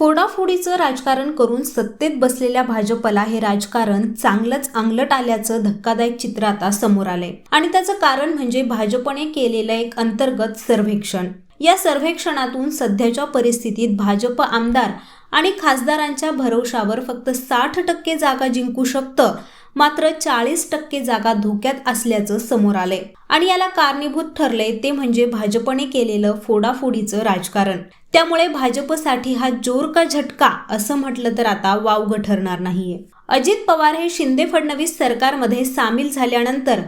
फोडाफोडीचं राजकारण करून सत्तेत बसलेल्या भाजपला हे राजकारण चांगलंच अंगलट आल्याचं धक्कादायक चित्र आता समोर आलंय. आणि त्याचं कारण म्हणजे भाजपने केलेलं एक अंतर्गत सर्वेक्षण. या सर्वेक्षणातून सध्याच्या परिस्थितीत भाजप आमदार आणि खासदारांच्या भरवशावर फक्त साठ टक्के जागा जिंकू शकतं मात्र चाळीस टक्के जागा धोक्यात असल्याचं समोर आलंय. आणि याला कारणीभूत ठरलंय ते म्हणजे भाजपने केलेलं फोडाफोडीचं राजकारण. त्यामुळे भाजपसाठी हा जोर का झटका असं म्हटलं तर आता वावगं ठरणार नाहीये. अजित पवार हे शिंदे फडणवीस सरकारमध्ये सामील झाल्यानंतर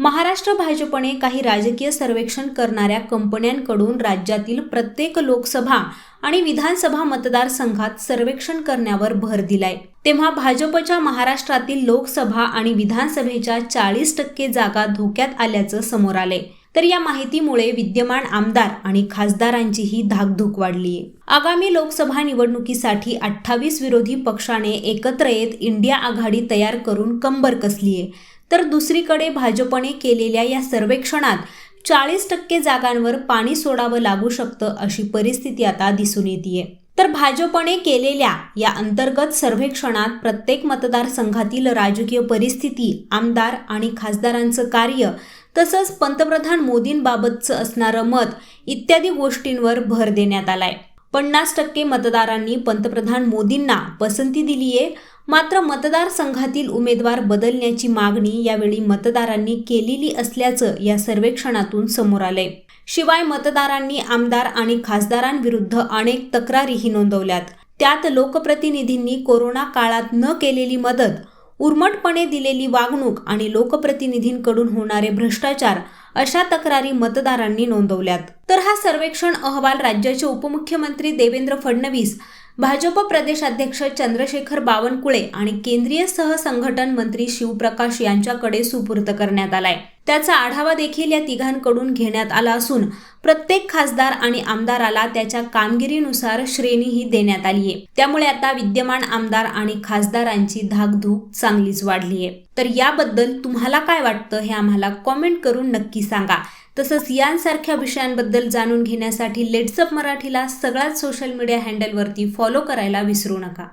महाराष्ट्र भाजपने काही राजकीय सर्वेक्षण करणाऱ्या कंपन्यांकडून राज्यातील प्रत्येक लोकसभा आणि विधानसभा मतदारसंघात सर्वेक्षण करण्यावर भर दिलाय. तेव्हा भाजपच्या महाराष्ट्रातील लोकसभा आणि विधानसभेच्या चाळीस टक्के जागा धोक्यात आल्याचं समोर आलंय. तर या माहितीमुळे विद्यमान आमदार आणि खासदारांचीही धाकधूक वाढली आगामी लोकसभा निवडणुकीसाठी अठ्ठावीस विरोधी पक्षाने एकत्र येत इंडिया आघाडी तयार करून कंबर कसलीये. तर दुसरीकडे भाजपने केलेल्या या सर्वेक्षणात चाळीस टक्के जागांवर पाणी सोडावं लागू शकतं अशी परिस्थिती आता दिसून येते तर भाजपने केलेल्या या अंतर्गत सर्वेक्षणात प्रत्येक मतदारसंघातील राजकीय परिस्थिती आमदार आणि खासदारांचं कार्य तसंच पंतप्रधान मोदींबाबतचं असणारं मत इत्यादी गोष्टींवर भर देण्यात आलाय. पन्नास टक्के मतदारांनी पंतप्रधान मोदींना पसंती दिलीये. मात्र मतदारसंघातील उमेदवार बदलण्याची मागणी यावेळी मतदारांनी केलेली असल्याचं या सर्वेक्षणातून समोर आलंय. शिवाय मतदारांनी आमदार आणि खासदारांविरुद्ध अनेक तक्रारीही नोंदवल्यात. त्यात लोकप्रतिनिधींनी कोरोना काळात न केलेली मदत उर्मटपणे दिलेली वागणूक आणि लोकप्रतिनिधींकडून होणारे भ्रष्टाचार अशा तक्रारी मतदारांनी नोंदवल्यात. तर हा सर्वेक्षण अहवाल राज्याचे उपमुख्यमंत्री देवेंद्र फडणवीस भाजप प्रदेशाध्यक्ष चंद्रशेखर बावनकुळे आणि केंद्रीय सहसंघटन मंत्री शिवप्रकाश यांच्याकडे सुपूर्द करण्यात आलाय. त्याचा आढावा देखील या तिघांकडून घेण्यात आला असून प्रत्येक खासदार आणि आमदाराला त्याच्या कामगिरीनुसार श्रेणीही देण्यात आली आहे. त्यामुळे आता विद्यमान आमदार आणि खासदारांची धाकधूक चांगलीच वाढली आहे तर याबद्दल तुम्हाला काय वाटतं हे आम्हाला कॉमेंट करून नक्की सांगा. तसंच यांसारख्या विषयांबद्दल जाणून घेण्यासाठी लेट्सअप मराठीला सगळ्याच सोशल मीडिया हँडलवरती फॉलो करायला विसरू नका.